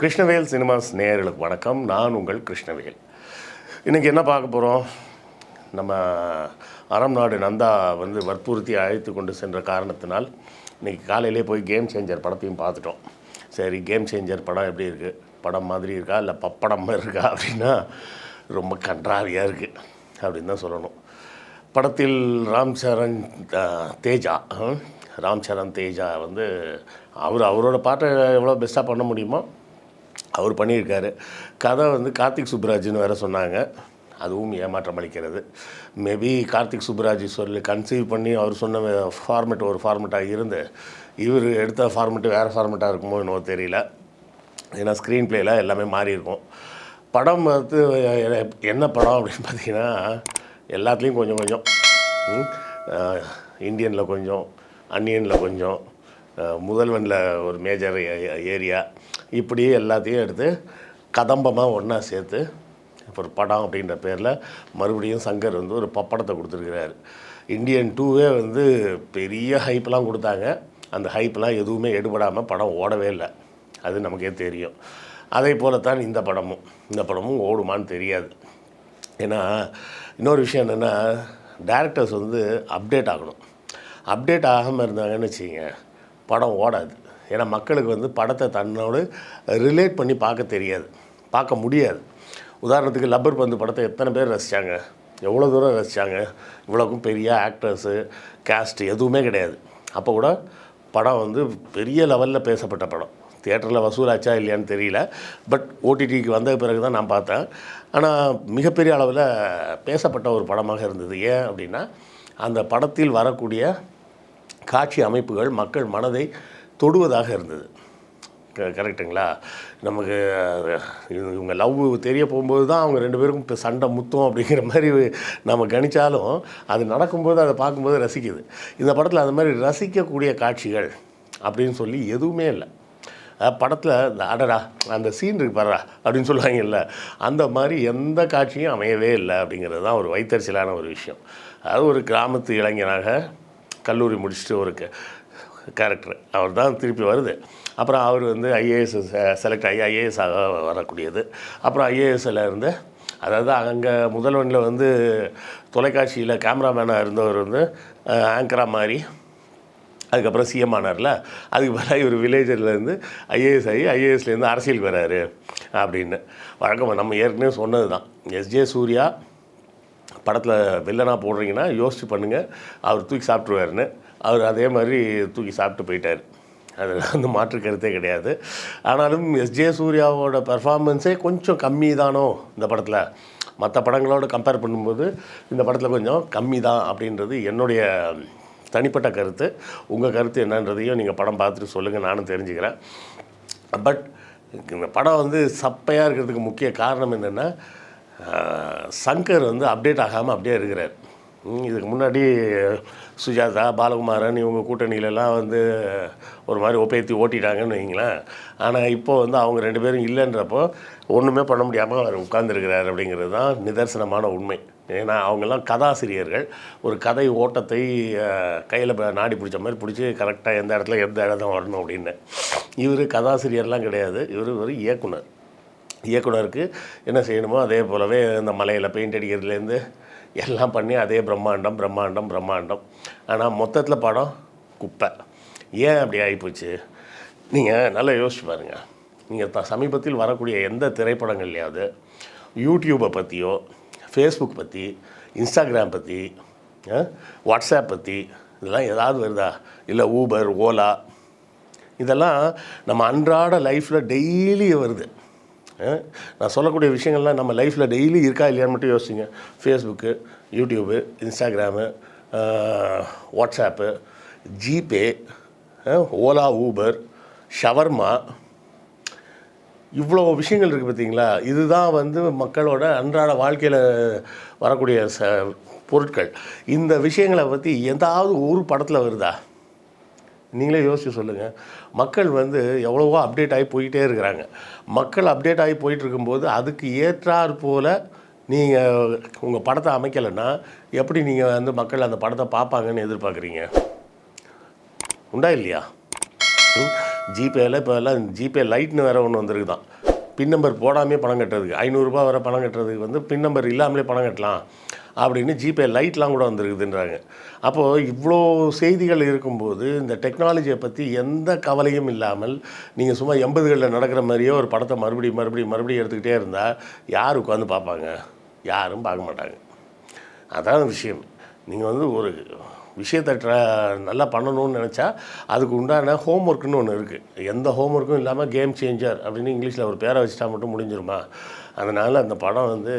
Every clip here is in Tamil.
கிருஷ்ணவேல் சினிமாஸ் நேயர்களுக்கு வணக்கம். நான் உங்கள் கிருஷ்ணவேல். இன்றைக்கி என்ன பார்க்க போகிறோம் நம்ம அறம் நாடு நந்தா வந்து வற்புறுத்தி அழைத்து கொண்டு சென்ற காரணத்தினால் இன்றைக்கி காலையிலே போய் கேம் சேஞ்சர் படத்தையும் பார்த்துட்டோம். சரி கேம் சேஞ்சர் படம் எப்படி இருக்குது படம் மாதிரி இருக்கா? இல்லை பப்படம் மாதிரி இருக்கா? அப்படின்னா ரொம்ப கன்றாவியாக இருக்குது அப்படின்னு தான் சொல்லணும். படத்தில் ராம் சரண் தேஜா ராம் சரண் தேஜா வந்து அவர் அவரோட பாட்டை எவ்வளோ பெஸ்ட்டாக பண்ண முடியுமோ அவர் பண்ணியிருக்காரு. கதை வந்து கார்த்திக் சுப்ராஜ்னு வேறு சொன்னாங்க. அதுவும் ஏமாற்றம் அளிக்கிறது. மேபி கார்த்திக் சுப்ராஜ் சொல்லி கன்சீவ் பண்ணி அவர் சொன்ன ஃபார்மெட் ஒரு ஃபார்மெட்டாக இருந்து இவர் எடுத்த ஃபார்மெட்டு வேறு ஃபார்மெட்டாக இருக்குமோ என்னவோ தெரியல. ஏன்னா ஸ்க்ரீன் பிளேயில் எல்லாமே மாறி இருக்கும் படம் வந்து என்ன படம் அப்படின்னு பார்த்தீங்கன்னா எல்லாத்துலேயும் கொஞ்சம் கொஞ்சம். இந்தியனில் கொஞ்சம் அன்னியனில் கொஞ்சம் முதல்வனில் ஒரு மேஜர் ஏரியா. இப்படியே எல்லாத்தையும் எடுத்து கதம்பமாக ஒன்றா சேர்த்து ஒரு படம் அப்படின்ற பேரில் மறுபடியும் சங்கர் வந்து ஒரு பப்படத்தை கொடுத்துருக்கிறாரு. இந்தியன் டூவே வந்து பெரிய ஹைப்லாம் கொடுத்தாங்க. அந்த ஹைப்லாம் எதுவுமே எடுபடாமல் படம் ஓடவே இல்லை. அது நமக்கே தெரியும். அதே போலத்தான் இந்த படமும். இந்த படமும் ஓடுமான்னு தெரியாது. ஏன்னா இன்னொரு விஷயம் என்னென்னா டேரக்டர்ஸ் வந்து அப்டேட் ஆகணும். அப்டேட் ஆகாமல் இருந்தாங்கன்னு வச்சுங்க படம் ஓடாது. ஏன்னா மக்களுக்கு வந்து படத்தை தன்னோடு ரிலேட் பண்ணி பார்க்க தெரியாது. பார்க்க முடியாது. உதாரணத்துக்கு லப்பர் பந்து படத்தை எத்தனை பேர் ரசித்தாங்க எவ்வளோ தூரம் ரசித்தாங்க இவ்வளோக்கும் பெரிய ஆக்டர்ஸு கேஸ்ட் எதுவுமே கிடையாது. அப்போ கூட படம் வந்து பெரிய லெவலில் பேசப்பட்ட படம். தியேட்டரில் வசூலாச்சா இல்லையான்னு தெரியல. பட் ஓடிடிக்கு வந்த பிறகு தான் நான் பார்த்தேன். ஆனால் மிகப்பெரிய அளவில் பேசப்பட்ட ஒரு படமாக இருந்தது. ஏன் அப்படின்னா அந்த படத்தில் வரக்கூடிய காட்சி அமைப்புகள் மக்கள் மனதை தொடுவதாக இருந்தது. க- கரெக்ட்டுங்களா? நமக்கு இவங்க லவ் தெரிய போகும்போது தான் அவங்க ரெண்டு பேருக்கும் இப்போ சண்டை முத்தம் அப்படிங்கிற மாதிரி நம்ம கணிச்சாலும் அது நடக்கும்போது அதை பார்க்கும்போது ரசிக்குது. இந்த படத்தில் அந்த மாதிரி ரசிக்கக்கூடிய காட்சிகள் அப்படின்னு சொல்லி எதுவுமே இல்லை. படத்தில் இந்த அடடா அந்த சீன் இருக்கு பாரா அப்படின்னு சொல்லுவாங்கல்ல அந்த மாதிரி எந்த காட்சியும் அமையவே இல்லை அப்படிங்கிறது தான் ஒரு வைத்தறிச்சலான ஒரு விஷயம். அது ஒரு கிராமத்து இளைஞனாக கல்லூரி முடிச்சுட்டு ஒரு கேரக்டர் அவர் தான் திருப்பி வருது. அப்புறம் அவர் வந்து ஐஏஎஸ் செலக்ட் ஆகி ஐஏஎஸ் ஆக வரக்கூடியது. அப்புறம் ஐஏஎஸ்ஸில் இருந்து அதாவது அங்கே முதல்வனில் வந்து தொலைக்காட்சியில் கேமராமேனாக இருந்தவர் வந்து ஆங்கராக மாதிரி அதுக்கப்புறம் சிஎம் ஆனார்ல. அதுக்கு பதிலாக இவர் வில்லேஜர்லேருந்து ஐஏஎஸ் ஆகி ஐஏஎஸ்லேருந்து அரசியலுக்கு வராரு அப்படின்னு. வழக்கமாக நம்ம ஏற்கனவே சொன்னது தான் எஸ்ஜே சூர்யா படத்தில் வில்லனாக போடுறீங்கன்னா யோசிச்சு பண்ணுங்கள் அவர் தூக்கி சாப்பிட்ருவாருன்னு அவர் அதே மாதிரி தூக்கி சாப்பிட்டு போயிட்டார். அதில் வந்து மாற்று கருத்தே கிடையாது. ஆனாலும் எஸ்ஜே சூர்யாவோட பெர்ஃபார்மன்ஸே கொஞ்சம் கம்மி தானோ இந்த படத்தில். மற்ற படங்களோட கம்பேர் பண்ணும்போது இந்த படத்தில் கொஞ்சம் கம்மி தான் அப்படின்றது என்னுடைய தனிப்பட்ட கருத்து. உங்கள் கருத்து என்னன்றதையும் நீங்கள் படம் பார்த்துட்டு சொல்லுங்கள் நானும் தெரிஞ்சுக்கிறேன். பட் இந்த படம் வந்து சப்பையாக இருக்கிறதுக்கு முக்கிய காரணம் என்னென்னா சங்கர் வந்து அப்டேட் ஆகாமல் அப்படியே இருக்கிறார். இதுக்கு முன்னாடி சுஜாதா பாலகுமாரன் இவங்க கூட்டணியிலலாம் வந்து ஒரு மாதிரி ஒப்பேத்தி ஓட்டிட்டாங்கன்னு வைங்களேன். ஆனால் இப்போ வந்து அவங்க ரெண்டு பேரும் இல்லைன்றப்போ ஒன்றுமே பண்ண முடியாமல் அவர் உட்கார்ந்துருக்கிறார் அப்படிங்கிறது தான் நிதர்சனமான உண்மை. ஏன்னா அவங்கெல்லாம் கதாசிரியர்கள். ஒரு கதை ஓட்டத்தை கையில் நாடி பிடிச்ச மாதிரி பிடிச்சி கரெக்டாக எந்த இடத்துல எந்த இடம் வரணும் அப்படின்னு. இவர் கதாசிரியர்லாம் கிடையாது. இவர் ஒரு இயக்குனர். இயக்குனருக்கு என்ன செய்யணுமோ அதே போலவே இந்த மலையில் பெயிண்ட் அடிக்கிறதுலேருந்து எல்லாம் பண்ணி அதே பிரம்மாண்டம் பிரம்மாண்டம் பிரம்மாண்டம். ஆனால் மொத்தத்தில் படம் குப்பை. ஏன் அப்படி ஆகிப்போச்சு நீங்கள் நல்லா யோசிச்சு பாருங்கள் நீங்கள் த சமீபத்தில் வரக்கூடிய எந்த திரைப்படங்கள்லையாவது யூடியூப்பை பற்றியோ ஃபேஸ்புக் பற்றி இன்ஸ்டாகிராம் பற்றி வாட்ஸ்அப் பற்றி இதெல்லாம் ஏதாவது வருதா? இல்லை ஊபர் ஓலா இதெல்லாம் நம்ம அன்றாட லைஃப்பில் டெய்லி வருது. நான் சொல்லக்கூடிய விஷயங்கள்லாம் நம்ம லைஃப்பில் டெய்லி இருக்கா இல்லையான்னு மட்டும் யோசிச்சுங்க Facebook YouTube Instagram WhatsApp GPay Ola Uber shawarma இவ்வளோ விஷயங்கள் இருக்குது பார்த்தீங்களா இதுதான் வந்து மக்களோட அன்றாட வாழ்க்கையில் வரக்கூடிய ச பொருட்கள். இந்த விஷயங்களை பற்றி எதாவது ஒரு படத்தில் வருதா? நீங்களே யோசிச்சு சொல்லுங்கள் மக்கள் வந்து எவ்வளவோ அப்டேட் ஆகி போயிட்டே இருக்கிறாங்க. மக்கள் அப்டேட் ஆகி போயிட்டு இருக்கும்போது அதுக்கு ஏற்றாற் போல் நீங்கள் உங்கள் படத்தை அமைக்கலைன்னா எப்படி நீங்கள் வந்து மக்கள் அந்த படத்தை பார்ப்பாங்கன்னு எதிர்பார்க்குறீங்க? உண்டா இல்லையா? ஜிபேயில் இப்போ எல்லாம் ஜிபே லைட்னு வேறு ஒன்று வந்திருக்குதான். பின் நம்பர் போடாமே பணம் கட்டுறதுக்கு ஐநூறுரூபா வர பணம் கட்டுறதுக்கு வந்து பின் நம்பர் இல்லாமலே பணம் கட்டலாம் அப்படின்னு ஜிபே லைட்லாம் கூட வந்திருக்குதுன்றாங்க. அப்போது இவ்வளோ செய்திகள் இருக்கும்போது இந்த டெக்னாலஜியை பற்றி எந்த கவலையும் இல்லாமல் நீங்கள் சும்மா எண்பதுகளில் நடக்கிற மாதிரியே ஒரு படத்தை மறுபடியும் மறுபடியும் மறுபடியும் எடுத்துக்கிட்டே இருந்தால் யார் உட்காந்து பார்ப்பாங்க? யாரும் பார்க்க மாட்டாங்க. அதான் விஷயம். நீங்கள் வந்து ஒரு விஷயத்தை ட்ரா நல்லா பண்ணணும்னு நினச்சா அதுக்கு உண்டான ஹோம் ஒர்க்குன்னு ஒன்று இருக்குது எந்த ஹோம் ஒர்க்கும் இல்லாமல் கேம் சேஞ்சர் அப்படின்னு இங்கிலீஷில் ஒரு பேரை வச்சுட்டா மட்டும் முடிஞ்சிருமா? அதனால் அந்த படம் வந்து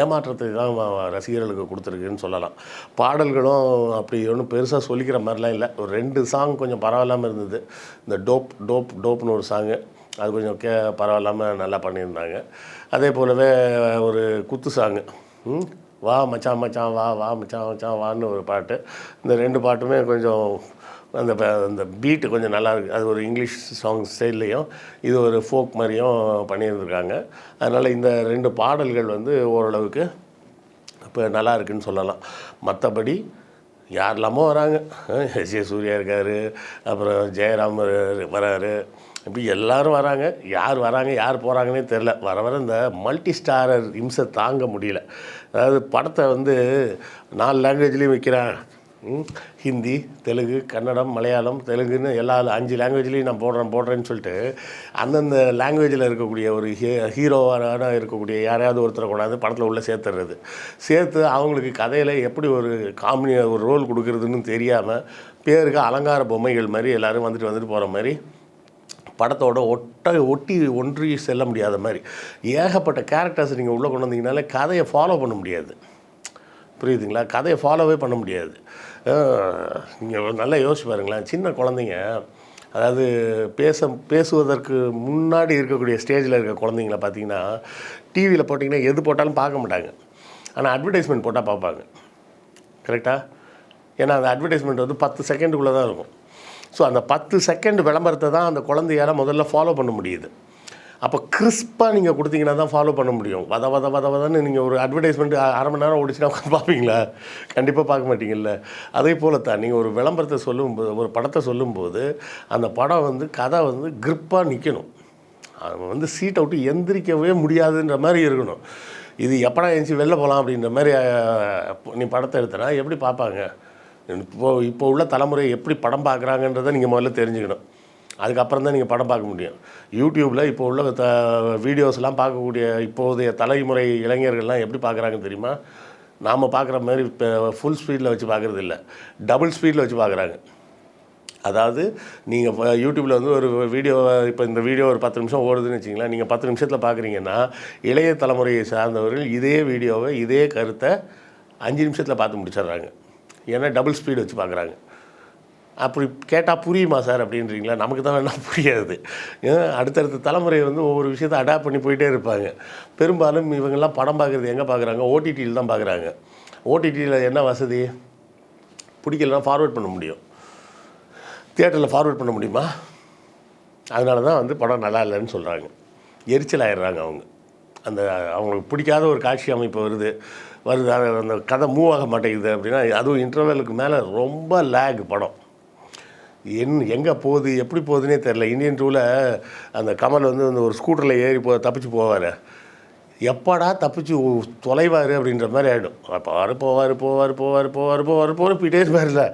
ஏமாற்றத்தை தான் ரசிகர்களுக்கு கொடுத்துருக்குன்னு சொல்லலாம். பாடல்களும் அப்படி ஒன்றும் பெருசாக சொல்லிக்கிற மாதிரிலாம் இல்லை. ஒரு ரெண்டு சாங் கொஞ்சம் பரவாயில்லாமல் இருந்தது. இந்த டோப் டோப் டோப்னு ஒரு சாங்கு அது கொஞ்சம் கே பரவாயில்லாமல் நல்லா பண்ணியிருந்தாங்க. அதே போலவே ஒரு குத்து சாங்கு வா மச்சான் மச்சான் வா வா மச்சான் மச்சான் வான்னு ஒரு பாட்டு. இந்த ரெண்டு பாட்டுமே கொஞ்சம் அந்த அந்த பீட்டு கொஞ்சம் நல்லா இருக்குது அது ஒரு இங்கிலீஷ் சாங் ஸ்டைல்லையும் இது ஒரு ஃபோக் மாதிரியும் பண்ணியிருந்திருக்காங்க. அதனால் இந்த ரெண்டு பாடல்கள் வந்து ஓரளவுக்கு இப்போ நல்லா இருக்குன்னு சொல்லலாம். மற்றபடி யாரெல்லாமோ வராங்க. எஸ் ஏ சூர்யா இருக்கார் அப்புறம் ஜெயராம் வராரு இப்படி எல்லாரும் வராங்க யார் வராங்க யார் போகிறாங்கன்னே தெரில வர வர இந்த மல்டி ஸ்டாரர் இம்சை தாங்க முடியல. அதாவது படத்தை வந்து நாலு லாங்குவேஜ்லேயும் வைக்கிறேன். ஹிந்தி தெலுங்கு கன்னடம் மலையாளம் தெலுங்குன்னு எல்லா அஞ்சு லாங்குவேஜ்லேயும் நான் போடுறேன் போடுறேன்னு சொல்லிட்டு அந்தந்த லாங்குவேஜில் இருக்கக்கூடிய ஒரு ஹீ ஹீரோவான இருக்கக்கூடிய யாரையாவது ஒருத்தரை கொண்டாந்து படத்தில் உள்ளே சேர்த்துறது. சேர்த்து அவங்களுக்கு கதையில் எப்படி ஒரு காமெடி ஒரு ரோல் கொடுக்குறதுன்னு தெரியாமல் பேருக்கு அலங்கார பொம்மைகள் மாதிரி எல்லோரும் வந்துட்டு வந்துட்டு போகிற மாதிரி படத்தோட ஒட்ட ஒட்டி ஒன்றி செல்ல முடியாத மாதிரி. ஏகப்பட்ட கேரக்டர்ஸ் நீங்கள் உள்ளே கொண்டு வந்தீங்கனாலே கதையை ஃபாலோ பண்ண முடியாது. புரியுதுங்களா? கதையை ஃபாலோவே பண்ண முடியாது. நீங்கள் நல்லா யோசிச்சு பாருங்களேன். சின்ன குழந்தைங்க அதாவது பேச பேசுவதற்கு முன்னாடி இருக்கக்கூடிய ஸ்டேஜில் இருக்க குழந்தைங்கள பார்த்தீங்கன்னா டிவியில் போட்டிங்கன்னா எது போட்டாலும் பார்க்க மாட்டாங்க. ஆனால் அட்வர்டைஸ்மெண்ட் போட்டால் பார்ப்பாங்க. கரெக்டாக ஏன்னா அந்த அட்வர்டைஸ்மெண்ட் வந்து பத்து செகண்டுக்குள்ளே தான் இருக்கும். ஸோ அந்த பத்து செகண்ட் விளம்பரத்தை தான் அந்த குழந்தையால் முதல்ல ஃபாலோ பண்ண முடியுது. அப்போ கிறிஸ்பாக நீங்கள் கொடுத்தீங்கன்னா தான் ஃபாலோ பண்ண முடியும். வத வத வத வதன்னு நீங்கள் ஒரு அட்வர்டைஸ்மெண்ட் அரை மணி நேரம் ஓடிச்சுன்னா உட்காந்து பார்ப்பீங்களா? கண்டிப்பாக பார்க்க மாட்டீங்கல்ல. அதே போல தான் நீங்கள் ஒரு விளம்பரத்தை சொல்லும்போது ஒரு படத்தை சொல்லும்போது அந்த படம் வந்து கதை வந்து கிரிப்பாக நிற்கணும் அவன் வந்து சீட்டை விட்டு எந்திரிக்கவே முடியாதுன்ற மாதிரி இருக்கணும். இது எப்படா எழுந்துச்சி வெளில போகலாம் அப்படின்ற மாதிரி நீ படத்தை எடுத்தனா எப்படி பார்ப்பாங்க? இப்போ இப்போ உள்ள தலைமுறை எப்படி படம் பார்க்குறாங்கன்றதை நீங்கள் முதல்ல தெரிஞ்சுக்கணும். அதுக்கப்புறம் தான் நீங்கள் படம் பார்க்க முடியும். யூடியூப்பில் இப்போ உள்ள த வீடியோஸ்லாம் பார்க்கக்கூடிய இப்போதைய தலைமுறை இளைஞர்கள்லாம் எப்படி பார்க்குறாங்கன்னு தெரியுமா? நாம் பார்க்குற மாதிரி இப்போ ஃபுல் ஸ்பீடில் வச்சு பார்க்குறது இல்லை. டபுள் ஸ்பீடில் வச்சு பார்க்குறாங்க. அதாவது நீங்கள் யூடியூப்பில் வந்து ஒரு வீடியோ இப்போ இந்த வீடியோ ஒரு பத்து நிமிஷம் ஓடுதுன்னு வச்சிங்களேன் நீங்கள் பத்து நிமிஷத்தில் பார்க்குறீங்கன்னா இளைய தலைமுறையை சார்ந்தவர்கள் இதே வீடியோவை இதே கருத்தை அஞ்சு நிமிஷத்தில் பார்த்து முடிச்சிடுறாங்க. ஏன்னா டபுள் ஸ்பீடு வச்சு பார்க்குறாங்க. அப்படி கேட்டால் புரியுமா சார் அப்படின்றீங்களா? நமக்கு தான் வேணால் புரியாது. ஏன்னா அடுத்தடுத்த தலைமுறை வந்து ஒவ்வொரு விஷயத்தை அடாப்ட் பண்ணி போயிட்டே இருப்பாங்க. பெரும்பாலும் இவங்கெல்லாம் படம் பார்க்குறது எங்கே பார்க்குறாங்க? ஓடிடியில் தான் பார்க்குறாங்க. ஓடிடியில் என்ன வசதி? பிடிக்கலனா ஃபார்வேர்ட் பண்ண முடியும். தியேட்டரில் ஃபார்வர்ட் பண்ண முடியுமா? அதனால தான் வந்து படம் நல்லா இல்லைன்னு சொல்கிறாங்க எரிச்சல் ஆயிடுறாங்க அவங்க. அந்த அவங்களுக்கு பிடிக்காத ஒரு காட்சி அமைப்பு வருது. வருது. அதை அந்த கதை மூவ் ஆக மாட்டேங்குது அப்படின்னா அதுவும் இன்டர்வெலுக்கு மேலே ரொம்ப லேக் படம். என் எங்கே போகுது எப்படி போகுதுன்னே தெரில இந்தியன் டூவில் அந்த கமல் வந்து அந்த ஒரு ஸ்கூட்டரில் ஏறி போ தப்பிச்சு போவார். எப்படா தப்பிச்சு தொலைவார் அப்படின்ற மாதிரி ஆகிடும் போவார் போவார் போவார் போவார் போவார் போவார் போவார் போயிட்டே இருப்பார்ல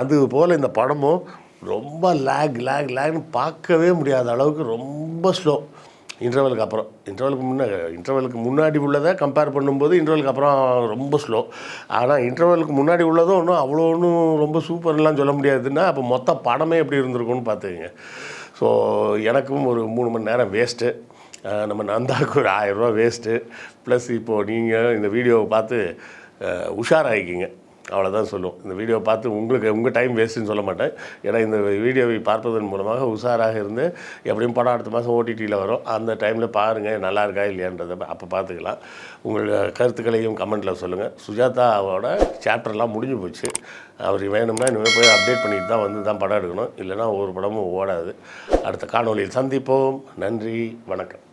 அது போல் இந்த படமும் ரொம்ப லேக் லேக் லேக்னு பார்க்கவே முடியாத அளவுக்கு ரொம்ப ஸ்லோ இன்டர்வலுக்கு அப்புறம் இன்டர்வலுக்கு முன்னே இன்டர்வலுக்கு முன்னாடி உள்ளதை கம்பேர் பண்ணும்போது இன்டர்வலுக்கு அப்புறம் ரொம்ப ஸ்லோ ஆனால் இன்டர்வலுக்கு முன்னாடி உள்ளதும் ஒன்றும் அவ்வளோ ஒன்றும் ரொம்ப சூப்பர்லாம் சொல்ல முடியாதுன்னா அப்போ மொத்த படமே எப்படி இருந்திருக்கும்னு பார்த்துக்கங்க. ஸோ எனக்கும் ஒரு மூணு மணி நேரம் வேஸ்ட்டு நம்ம நந்தாவுக்கு ஒரு ஆயிரரூவா வேஸ்ட்டு ப்ளஸ் இப்போது நீங்கள் இந்த வீடியோவை பார்த்து உஷாராகிக்கிங்க அவ்வளோதான் சொல்லுவோம் இந்த வீடியோ பார்த்து உங்களுக்கு உங்கள் டைம் வேஸ்ட்டுன்னு சொல்ல மாட்டேன். ஏன்னா இந்த வீடியோவை பார்ப்பதன் மூலமாக உஷாராக இருந்து எப்படியும் படம் அடுத்த மாதம் ஓடிடியில் வரும். அந்த டைமில் பாருங்கள் நல்லா இருக்கா இல்லையான்றதை அப்போ பார்த்துக்கலாம். உங்களோட கருத்துக்களையும் கமெண்ட்டில் சொல்லுங்கள் சுஜாதாவோட சாப்டர்லாம் முடிஞ்சு போச்சு. அவர் வேணும்னா இனிமேல் போய் அப்டேட் பண்ணிட்டு தான் வந்து தான் படம் எடுக்கணும். இல்லைன்னா ஒரு படமும் ஓடாது. அடுத்த காணொலியில் சந்திப்போம். நன்றி வணக்கம்.